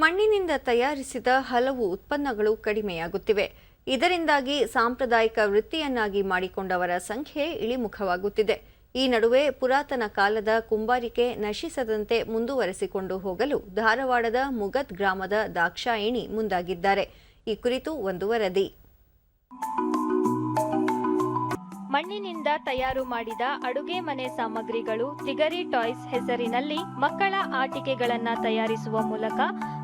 ಮಣ್ಣಿನಿಂದ ತಯಾರಿಸಿದ ಹಲವು ಉತ್ಪನ್ನಗಳು ಕಡಿಮೆಯಾಗುತ್ತಿವೆ. ಇದರಿಂದಾಗಿ ಸಾಂಪ್ರದಾಯಿಕ ವೃತ್ತಿಯನ್ನಾಗಿ ಮಾಡಿಕೊಂಡವರ ಸಂಖ್ಯೆ ಇಳಿಮುಖವಾಗುತ್ತಿದೆ. ಈ ನಡುವೆ ಪುರಾತನ ಕಾಲದ ಕುಂಬಾರಿಕೆ ನಶಿಸದಂತೆ ಮುಂದುವರೆಸಿಕೊಂಡು ಹೋಗಲು ಧಾರವಾಡದ ಮುಗದ್ ಗ್ರಾಮದ ದಾಕ್ಷಾಯಿಣಿ ಮುಂದಾಗಿದ್ದಾರೆ. ಈ ಕುರಿತು ಒಂದು ವರದಿ. ಮಣ್ಣಿನಿಂದ ತಯಾರು ಮಾಡಿದ ಅಡುಗೆ ಮನೆ ಸಾಮಗ್ರಿಗಳು ತಿಗರಿ ಟಾಯ್ಸ್ ಹೆಸರಿನಲ್ಲಿ ಮಕ್ಕಳ ಆಟಿಕೆಗಳನ್ನ ತಯಾರಿಸುವ ಮೂಲಕ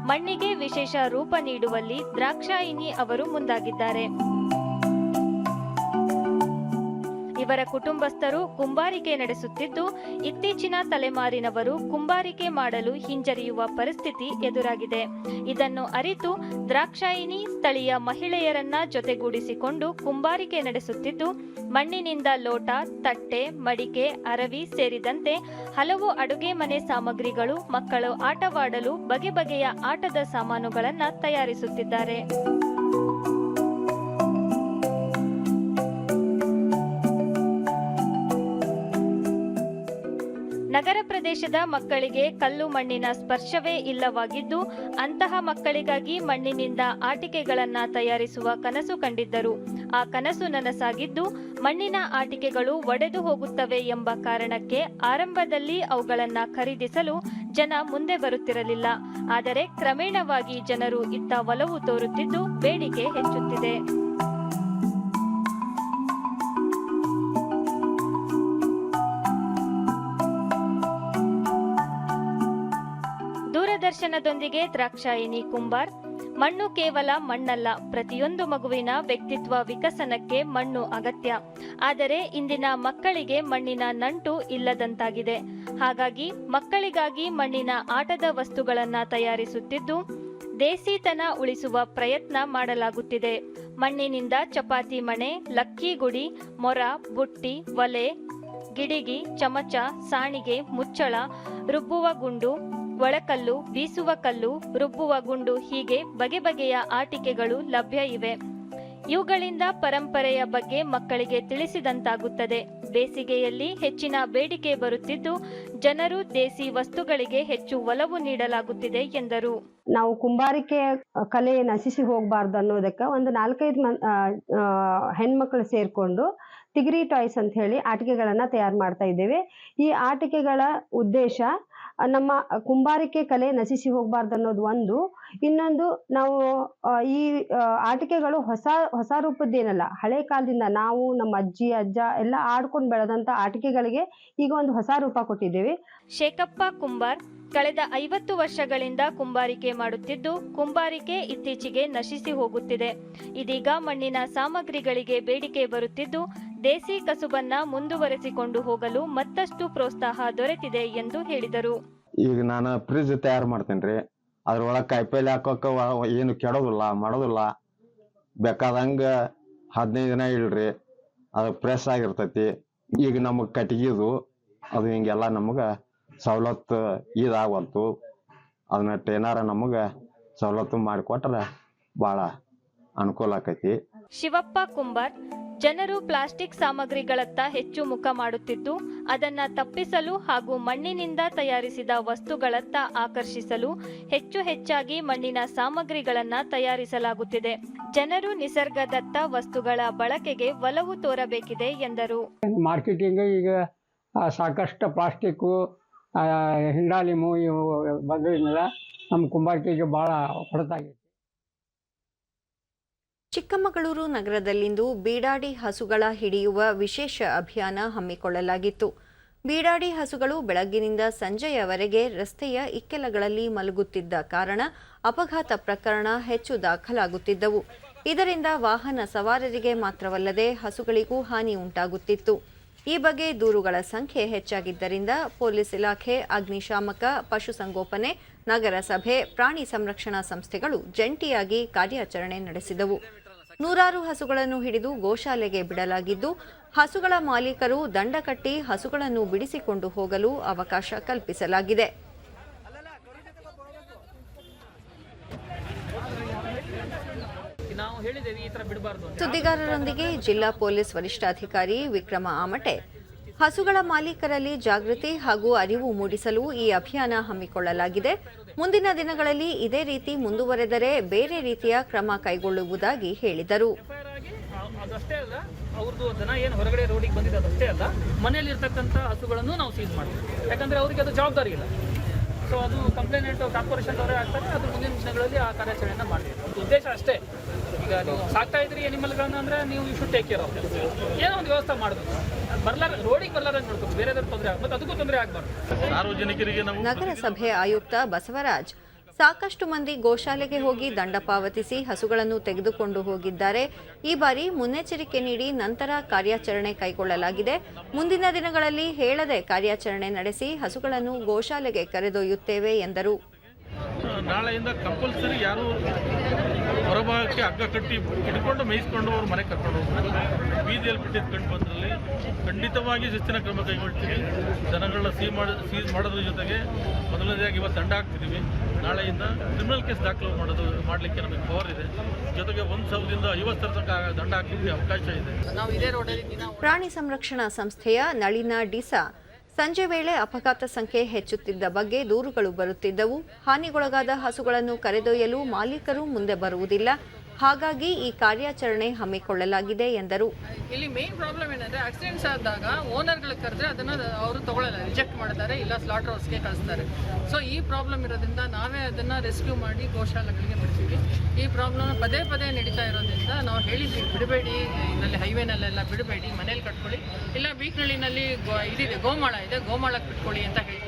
ಮಣ್ಣಿಗೆ ವಿಶೇಷ ರೂಪ ನೀಡುವಲ್ಲಿ ದ್ರಾಕ್ಷಾಯಿನಿ ಅವರು ಮುಂದಾಗಿದ್ದಾರೆ. ಇವರ ಕುಟುಂಬಸ್ಥರು ಕುಂಬಾರಿಕೆ ನಡೆಸುತ್ತಿದ್ದು, ಇತ್ತೀಚಿನ ತಲೆಮಾರಿನವರು ಕುಂಬಾರಿಕೆ ಮಾಡಲು ಹಿಂಜರಿಯುವ ಪರಿಸ್ಥಿತಿ ಎದುರಾಗಿದೆ. ಇದನ್ನು ಅರಿತು ದ್ರಾಕ್ಷಾಯಿನಿ ಸ್ಥಳೀಯ ಮಹಿಳೆಯರನ್ನ ಜೊತೆಗೂಡಿಸಿಕೊಂಡು ಕುಂಬಾರಿಕೆ ನಡೆಸುತ್ತಿದ್ದು, ಮಣ್ಣಿನಿಂದ ಲೋಟ, ತಟ್ಟೆ, ಮಡಿಕೆ, ಅರವಿ ಸೇರಿದಂತೆ ಹಲವು ಅಡುಗೆ ಮನೆ ಸಾಮಗ್ರಿಗಳು ಮಕ್ಕಳು ಆಟವಾಡಲು ಬಗೆ ಬಗೆಯ ಆಟದ ಸಾಮಾನುಗಳನ್ನು ತಯಾರಿಸುತ್ತಿದ್ದಾರೆ. ನಗರ ಪ್ರದೇಶದ ಮಕ್ಕಳಿಗೆ ಕಲ್ಲು ಮಣ್ಣಿನ ಸ್ಪರ್ಶವೇ ಇಲ್ಲವಾಗಿದ್ದು, ಅಂತಹ ಮಕ್ಕಳಿಗಾಗಿ ಮಣ್ಣಿನಿಂದ ಆಟಿಕೆಗಳನ್ನ ತಯಾರಿಸುವ ಕನಸು ಕಂಡಿದ್ದರು. ಆ ಕನಸು ನನಸಾಗಿದ್ದು, ಮಣ್ಣಿನ ಆಟಿಕೆಗಳು ಒಡೆದು ಹೋಗುತ್ತವೆ ಎಂಬ ಕಾರಣಕ್ಕೆ ಆರಂಭದಲ್ಲಿ ಅವುಗಳನ್ನು ಖರೀದಿಸಲು ಜನ ಮುಂದೆ ಬರುತ್ತಿರಲಿಲ್ಲ. ಆದರೆ ಕ್ರಮೇಣವಾಗಿ ಜನರು ಇತ್ತ ಒಲವು ತೋರುತ್ತಿದ್ದು, ಬೇಡಿಕೆ ಹೆಚ್ಚುತ್ತಿದೆ. ದೂರದರ್ಶನದೊಂದಿಗೆ ದ್ರಾಕ್ಷಾಯಿನಿ ಕುಂಬಾರ್, ಮಣ್ಣು ಕೇವಲ ಮಣ್ಣಲ್ಲ, ಪ್ರತಿಯೊಂದು ಮಗುವಿನ ವ್ಯಕ್ತಿತ್ವ ವಿಕಸನಕ್ಕೆ ಮಣ್ಣು ಅಗತ್ಯ. ಆದರೆ ಇಂದಿನ ಮಕ್ಕಳಿಗೆ ಮಣ್ಣಿನ ನಂಟು ಇಲ್ಲದಂತಾಗಿದೆ. ಹಾಗಾಗಿ ಮಕ್ಕಳಿಗಾಗಿ ಮಣ್ಣಿನ ಆಟದ ವಸ್ತುಗಳನ್ನು ತಯಾರಿಸುತ್ತಿದ್ದು, ದೇಸಿತನ ಉಳಿಸುವ ಪ್ರಯತ್ನ ಮಾಡಲಾಗುತ್ತಿದೆ. ಮಣ್ಣಿನಿಂದ ಚಪಾತಿ ಮಣೆ, ಲಕ್ಕಿ ಗುಡಿ, ಮೊರ, ಬುಟ್ಟಿ, ಒಲೆ, ಗಿಡಿಗಿ, ಚಮಚ, ಸಾಣಿಗೆ, ಮುಚ್ಚಳ, ರುಬ್ಬುವ ಗುಂಡು ಒಳಕಲ್ಲು, ಬೀಸುವ ಕಲ್ಲು, ರುಬ್ಬುವ ಗುಂಡು ಹೀಗೆ ಬಗೆ ಬಗೆಯ ಆಟಿಕೆಗಳು ಲಭ್ಯ ಇವೆ. ಇವುಗಳಿಂದ ಪರಂಪರೆಯ ಬಗ್ಗೆ ಮಕ್ಕಳಿಗೆ ತಿಳಿಸಿದಂತಾಗುತ್ತದೆ. ಬೇಸಿಗೆಯಲ್ಲಿ ಹೆಚ್ಚಿನ ಬೇಡಿಕೆ ಬರುತ್ತಿದ್ದು, ಜನರು ದೇಸಿ ವಸ್ತುಗಳಿಗೆ ಹೆಚ್ಚು ಒಲವು ನೀಡಲಾಗುತ್ತಿದೆ ಎಂದರು. ನಾವು ಕುಂಬಾರಿಕೆ ಕಲೆ ನಶಿಸಿ ಹೋಗಬಾರ್ದು ಅನ್ನೋದಕ್ಕೆ ಒಂದು ನಾಲ್ಕೈದು ಹೆಣ್ಮಕ್ಳು ಸೇರ್ಕೊಂಡು ತಿಗ್ರಿ ಟಾಯ್ಸ್ ಅಂತ ಹೇಳಿ ಆಟಿಕೆಗಳನ್ನ ತಯಾರು ಮಾಡ್ತಾ ಇದ್ದೇವೆ. ಈ ಆಟಿಕೆಗಳ ಉದ್ದೇಶ ನಮ್ಮ ಕುಂಬಾರಿಕೆ ಕಲೆ ನಶಿಸಿ ಹೋಗಬಾರ್ದು ಅನ್ನೋದು ಒಂದು. ಇನ್ನೊಂದು ನಾವು ಈ ಆಟಿಕೆಗಳು ಹೊಸ ಹೊಸ ರೂಪದ್ದೇನಲ್ಲ. ಹಳೆ ಕಾಲದಿಂದ ನಾವು, ನಮ್ಮ ಅಜ್ಜಿ, ಅಜ್ಜ ಎಲ್ಲ ಆಡ್ಕೊಂಡು ಬೆಳೆದಂತ ಆಟಿಕೆಗಳಿಗೆ ಈಗ ಒಂದು ಹೊಸ ರೂಪ ಕೊಟ್ಟಿದ್ದೇವೆ. ಶೇಖಪ್ಪ ಕುಂಬಾರ್ ಕಳೆದ ಐವತ್ತು ವರ್ಷಗಳಿಂದ ಕುಂಬಾರಿಕೆ ಮಾಡುತ್ತಿದ್ದು, ಕುಂಬಾರಿಕೆ ಇತ್ತೀಚೆಗೆ ನಶಿಸಿ ಹೋಗುತ್ತಿದೆ. ಇದೀಗ ಮಣ್ಣಿನ ಸಾಮಗ್ರಿಗಳಿಗೆ ಬೇಡಿಕೆ ಬರುತ್ತಿದ್ದು ದೇಸಿ ಕಸುಬನ್ನ ಮುಂದುವರೆಸಿಕೊಂಡು ಹೋಗಲು ಮತ್ತಷ್ಟು ಪ್ರೋತ್ಸಾಹ ದೊರೆತಿದೆ ಎಂದು ಹೇಳಿದರು. ಈಗ ನಾನು ಫ್ರಿಜ್ ತಯಾರು ಮಾಡ್ತೇನೆ ರೀ. ಅದ್ರೊಳಗೆ ಕಾಯಿಪಲ್ಲೆ ಹಾಕೋಕೆ ಏನು ಕೆಡೋದಿಲ್ಲ ಮಾಡೋದಿಲ್ಲ. ಬೇಕಾದಂಗ ಹದಿನೈದು ದಿನ ಇಡ್ರಿ. ಅದು ಪ್ರೆಸ್ ಆಗಿರ್ತೈತಿ. ಈಗ ನಮಗೆ ಕಟ್ಗಿದು ಅದು ಹಿಂಗೆಲ್ಲ ನಮಗೆ ಸವಲತ್ತು ಇದಾಗವಲ್ತು ಅದನ್ನ ಟೇನಾರ ನಮಗೆ ಸವಲತ್ತು ಮಾಡಿಕೊಟ್ರೆ ಭಾಳ ಅನುಕೂಲ ಆಕೈತಿ. ಶಿವಪ್ಪ ಕುಂಬಾರ್ ಜನರು ಪ್ಲಾಸ್ಟಿಕ್ ಸಾಮಗ್ರಿಗಳತ್ತ ಹೆಚ್ಚು ಮುಖ ಮಾಡುತ್ತಿದ್ದು, ಅದನ್ನ ತಪ್ಪಿಸಲು ಹಾಗೂ ಮಣ್ಣಿನಿಂದ ತಯಾರಿಸಿದ ವಸ್ತುಗಳತ್ತ ಆಕರ್ಷಿಸಲು ಹೆಚ್ಚು ಹೆಚ್ಚಾಗಿ ಮಣ್ಣಿನ ಸಾಮಗ್ರಿಗಳನ್ನ ತಯಾರಿಸಲಾಗುತ್ತಿದೆ. ಜನರು ನಿಸರ್ಗದತ್ತ ವಸ್ತುಗಳ ಬಳಕೆಗೆ ಒಲವು ತೋರಬೇಕಿದೆ ಎಂದರು. ಮಾರ್ಕೆಟಿಂಗ್ ಈಗ ಸಾಕಷ್ಟು ಪ್ಲಾಸ್ಟಿಕ್ ಹಿಂಡಾಲಿಮು ಇವು ಬಂದ್ರಿಂದ ನಮ್ಮ ಕುಂಬಾರಿಕೆಗೆ ಭಾಳ ಹೊಡೆತಾಗೈತಿ ಚಿಕ್ಕಮಗಳೂರು ನಗರದಲ್ಲಿಂದು ಬೀಡಾಡಿ ಹಸುಗಳ ಹಿಡಿಯುವ ವಿಶೇಷ ಅಭಿಯಾನ ಹಮ್ಮಿಕೊಳ್ಳಲಾಗಿತ್ತು. ಬೀಡಾಡಿ ಹಸುಗಳು ಬೆಳಗ್ಗಿನಿಂದ ಸಂಜೆಯವರೆಗೆ ರಸ್ತೆಯ ಇಕ್ಕೆಲಗಳಲ್ಲಿ ಮಲಗುತ್ತಿದ್ದ ಕಾರಣ ಅಪಘಾತ ಪ್ರಕರಣ ಹೆಚ್ಚು ದಾಖಲಾಗುತ್ತಿದ್ದವು. ಇದರಿಂದ ವಾಹನ ಸವಾರರಿಗೆ ಮಾತ್ರವಲ್ಲದೆ ಹಸುಗಳಿಗೂ ಹಾನಿ ಉಂಟಾಗುತ್ತಿತ್ತು. ಈ ಬಗ್ಗೆ ದೂರುಗಳ ಸಂಖ್ಯೆ ಹೆಚ್ಚಾಗಿದ್ದರಿಂದ ಪೊಲೀಸ್ ಇಲಾಖೆ, ಅಗ್ನಿಶಾಮಕ, ಪಶುಸಂಗೋಪನೆ, ನಗರಸಭೆ, ಪ್ರಾಣಿ ಸಂರಕ್ಷಣಾ ಸಂಸ್ಥೆಗಳು ಜಂಟಿಯಾಗಿ ಕಾರ್ಯಾಚರಣೆ ನಡೆಸಿದವು. ನೂರಾರು ಹಸುಗಳನ್ನು ಹಿಡಿದು ಗೋಶಾಲೆಗೆ ಬಿಡಲಾಗಿದ್ದು ಹಸುಗಳ ಮಾಲೀಕರು ದಂಡ ಕಟ್ಟಿ ಹಸುಗಳನ್ನು ಬಿಡಿಸಿಕೊಂಡು ಹೋಗಲು ಅವಕಾಶ ಕಲ್ಪಿಸಲಾಗಿದೆ. ಸುದ್ದಿಗಾರರೊಂದಿಗೆ ಜಿಲ್ಲಾ ಪೊಲೀಸ್ ವರಿಷ್ಠಾಧಿಕಾರಿ ವಿಕ್ರಮ ಆಮಟೆ. ಹಸುಗಳ ಮಾಲೀಕರಲ್ಲಿ ಜಾಗೃತಿ ಹಾಗೂ ಅರಿವು ಮೂಡಿಸಲು ಈ ಅಭಿಯಾನ ಹಮ್ಮಿಕೊಳ್ಳಲಾಗಿದೆ. ಮುಂದಿನ ದಿನಗಳಲ್ಲಿ ಇದೇ ರೀತಿ ಮುಂದುವರೆದರೆ ಬೇರೆ ರೀತಿಯ ಕ್ರಮ ಕೈಗೊಳ್ಳುವುದಾಗಿ ಹೇಳಿದರು. ಅದಷ್ಟೇ ಅಲ್ಲ ಅವ್ರದ್ದು ದನ ಏನು ಹೊರಗಡೆ ರೋಡಿಗೆ ಬಂದಿದೆ ಅದಷ್ಟೇ ಅಲ್ಲ ಮನೆಯಲ್ಲಿ ಇರ್ತಕ್ಕಂಥ ಹಸುಗಳನ್ನು ನಾವು ಸೀಸ್ ಮಾಡ್ತೀವಿ. ಯಾಕಂದ್ರೆ ಅವರಿಗೆ ಅದು ಜವಾಬ್ದಾರಿ ಇಲ್ಲ. ಸೊ ಅದು ಕಂಪ್ಲೇಂಟ್ ಕಾರ್ಪೊರೇಷನ್ ಅವರೇ ಆಗ್ತಾರೆ ಅದು ಮುಂದಿನ ದಿನಗಳಲ್ಲಿ ಆ ಕಾರ್ಯಾಚರಣೆಯನ್ನು ಮಾಡ್ತೀವಿ. ಉದ್ದೇಶ ಅಷ್ಟೇ. ಈಗ ನೀವು ಸಾಕ್ತಾ ಇದ್ರಿ ಎನಿಮಲ್ಗಳನ್ನ ಅಂದ್ರೆ, ನೀವು ಶುಡ್ ಟೇಕ್ ಕೇರ್ ಆಫ್ ಏನೋ ಒಂದು ವ್ಯವಸ್ಥೆ ಮಾಡಬೇಕು. ಬರ್ಲಾರ ರೋಡಿಗೆ ಬರ್ಲಾರಂಗೆ ತೊಂದರೆ ಆಗ ಮತ್ತೆ ಅದಕ್ಕೂ ತೊಂದರೆ ಆಗಬಾರ್ದು. ಸಾರ್ವಜನಿಕರಿಗೆ ನಾವು ನಗರಸಭೆ ಆಯುಕ್ತ ಬಸವರಾಜ್ ಸಾಕಷ್ಟು ಮಂದಿ ಗೋಶಾಲೆಗೆ ಹೋಗಿ ದಂಡ ಪಾವತಿಸಿ ಹಸುಗಳನ್ನು ತೆಗೆದುಕೊಂಡು ಹೋಗಿದ್ದಾರೆ. ಈ ಬಾರಿ ಮುನ್ನೆಚ್ಚರಿಕೆ ನೀಡಿ ನಂತರ ಕಾರ್ಯಾಚರಣೆ ಕೈಗೊಳ್ಳಲಾಗಿದೆ. ಮುಂದಿನ ದಿನಗಳಲ್ಲಿ ಹೇಳದೆ ಕಾರ್ಯಾಚರಣೆ ನಡೆಸಿ ಹಸುಗಳನ್ನು ಗೋಶಾಲೆಗೆ ಕರೆದೊಯ್ಯುತ್ತೇವೆ ಎಂದರು. ನಾಳೆಯಿಂದ ಕಂಪಲ್ಸರಿ ಯಾರು ಹೊರಭಾಗಕ್ಕೆ ಹಗ್ಗ ಕಟ್ಟಿ ಹಿಡ್ಕೊಂಡು ಮೇಯಿಸ್ಕೊಂಡು ಅವ್ರ ಮನೆ ಕರ್ಕೊಂಡು ಹೋಗ್ಬೇಕು. ಬೀದಿಯಲ್ಲಿ ಬಿಟ್ಟಿದ್ದು ಕಂಡು ಬಂದ್ರಲ್ಲಿ ಖಂಡಿತವಾಗಿ ಶಿಸ್ತಿನ ಕ್ರಮ ಕೈಗೊಳ್ತೀವಿ. ಜನಗಳನ್ನ ಸೀ ಮಾಡಿ ಸೀಸ್ ಮಾಡೋದ್ರ ಜೊತೆಗೆ ಮೊದಲನೇದಾಗಿ ಇವತ್ತು ದಂಡ ಹಾಕ್ತಿದ್ದೀವಿ ನಾಳೆಯಿಂದ ಕ್ರಿಮಿನಲ್ ಕೇಸ್ ದಾಖಲು ಮಾಡೋದು ಮಾಡಲಿಕ್ಕೆ ನಮಗೆ ಪವರ್ ಇದೆ. ಜೊತೆಗೆ ಒಂದು ಸಾವಿರದಿಂದ ಐವತ್ತು ಸಾವಿರ ತನಕ ದಂಡ ಹಾಕಲಿಕ್ಕೆ ಅವಕಾಶ ಇದೆ. ನಾವು ಇದೇ ರೋಡಲ್ಲಿ ದಿನ ಪ್ರಾಣಿ ಸಂರಕ್ಷಣಾ ಸಂಸ್ಥೆಯ ನಳಿನ ಡಿಸಾ. ಸಂಜೆ ವೇಳೆ ಅಪಘಾತ ಸಂಖ್ಯೆ ಹೆಚ್ಚುತ್ತಿದ್ದ ಬಗ್ಗೆ ದೂರುಗಳು ಬರುತ್ತಿದ್ದವು. ಹಾನಿಗೊಳಗಾದ ಹಸುಗಳನ್ನು ಕರೆದೊಯ್ಯಲು ಮಾಲೀಕರು ಮುಂದೆ ಬರುವುದಿಲ್ಲ. ಹಾಗಾಗಿ ಈ ಕಾರ್ಯಾಚರಣೆ ಹಮ್ಮಿಕೊಳ್ಳಲಾಗಿದೆ ಎಂದರು. ಇಲ್ಲಿ ಮೇನ್ ಪ್ರಾಬ್ಲಮ್ ಏನಂದ್ರೆ ಆಕ್ಸಿಡೆಂಟ್ಸ್ ಆದಾಗ ಓನರ್ಗಳು ಕರೆದ್ರೆ ಅದನ್ನ ಅವರು ತಗೊಳ್ಳಲ್ಲ ರಿಜೆಕ್ಟ್ ಮಾಡ್ತಾರೆ, ಇಲ್ಲ ಸ್ಲಾಟರ್ ಹೌಸ್ಗೆ ಕಳಿಸ್ತಾರೆ. ಸೊ ಈ ಪ್ರಾಬ್ಲಮ್ ಇರೋದ್ರಿಂದ ನಾವೇ ಅದನ್ನ ರೆಸ್ಕ್ಯೂ ಮಾಡಿ ಗೋಶಾಲೆಗಳಿಗೆ ಬಿಡ್ತೀವಿ. ಈ ಪ್ರಾಬ್ಲಮ್ ಪದೇ ಪದೇ ನಡೀತಾ ಇರೋದ್ರಿಂದ ನಾವು ಹೇಳಿದ್ವಿ, ಬಿಡಬೇಡಿ, ಇದರಲ್ಲಿ ಹೈವೇನಲ್ಲೆಲ್ಲ ಬಿಡಬೇಡಿ, ಮನೇಲಿ ಕಟ್ಕೊಳ್ಳಿ, ಇಲ್ಲ ಬೀಕ್ನಳ್ಳಿನಲ್ಲಿ ಇದಿದೆ ಗೋಮಾಳ ಇದೆ, ಗೋಮಾಳಕ್ಕೆ ಬಿಟ್ಕೊಳ್ಳಿ ಅಂತ ಹೇಳ್ತೀವಿ